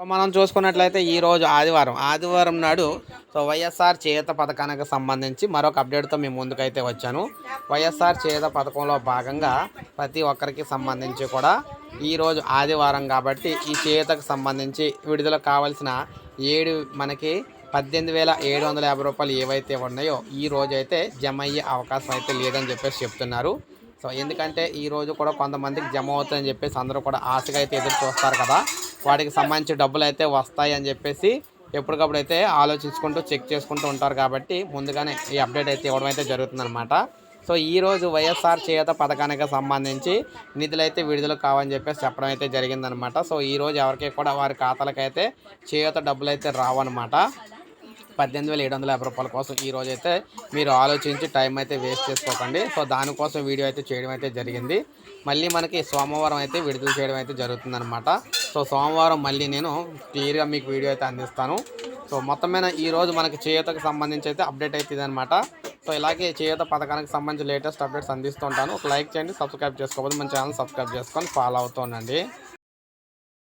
So మనం చూసుకున్నట్లయితే ఈరోజు ఆదివారం. ఆదివారం నాడు సో వైఎస్ఆర్ చేత పథకానికి సంబంధించి మరొక అప్డేట్తో మేము ముందుకైతే వచ్చాను. వైఎస్ఆర్ చేత పథకంలో భాగంగా ప్రతి ఒక్కరికి సంబంధించి కూడా ఈ రోజు ఆదివారం కాబట్టి ఈ చేతకు సంబంధించి విడుదల కావాల్సిన ఏడు మనకి పద్దెనిమిది వేల ఏడు వందల యాభై రూపాయలు ఏవైతే ఉన్నాయో ఈ రోజు అయితే జమ అయ్యే అవకాశం అయితే లేదని చెప్పేసి చెప్తున్నారు. సో ఎందుకంటే ఈరోజు కూడా కొంతమందికి జమ అవుతుందని చెప్పేసి అందరూ కూడా ఆశగా అయితే ఎదురు చూస్తారు కదా. వాటికి సంబంధించి డబ్బులు అయితే వస్తాయి అని చెప్పేసి ఎప్పటికప్పుడు అయితే ఆలోచించుకుంటూ చెక్ చేసుకుంటూ ఉంటారు కాబట్టి ముందుగానే ఈ అప్డేట్ అయితే ఇవ్వడం అయితే జరుగుతుందన్నమాట. సో ఈ రోజు వైఎస్ఆర్ చేత పథకానికి సంబంధించి నిధులు అయితే విడుదల కావని చెప్పేసి చెప్పడం అయితే జరిగిందనమాట సో ఈ రోజు ఎవరికి కూడా వారి ఖాతాలకైతే చేత డబ్బులు అయితే రావన్నమాట. పద్దెనిమిది వేల ఏడు వందల యాభై రూపాయల కోసం ఈ రోజు అయితే మీరు ఆలోచించి టైం అయితే వేస్ట్ చేసుకోకండి. సో దానికోసం వీడియో అయితే చేయడం అయితే జరిగింది. మళ్ళీ మనకి సోమవారం అయితే విడుదల చేయడం అయితే జరుగుతుందన్నమాట. సో సోమవారం మళ్ళీ నేను క్లియర్గా మీకు వీడియో అయితే అందిస్తాను. సో మొత్తం మీద ఈరోజు మనకి చేయూతకు సంబంధించి అయితే అప్డేట్ అవుతుంది అనమాట సో ఇలాగే చేయూత పథకానికి సంబంధించి లేటెస్ట్ అప్డేట్స్ అందిస్తుంటాను ఒక లైక్ చేయండి సబ్స్క్రైబ్ చేసుకోకపోతే మన ఛానల్ సబ్స్క్రైబ్ చేసుకొని ఫాలో అవుతుండండి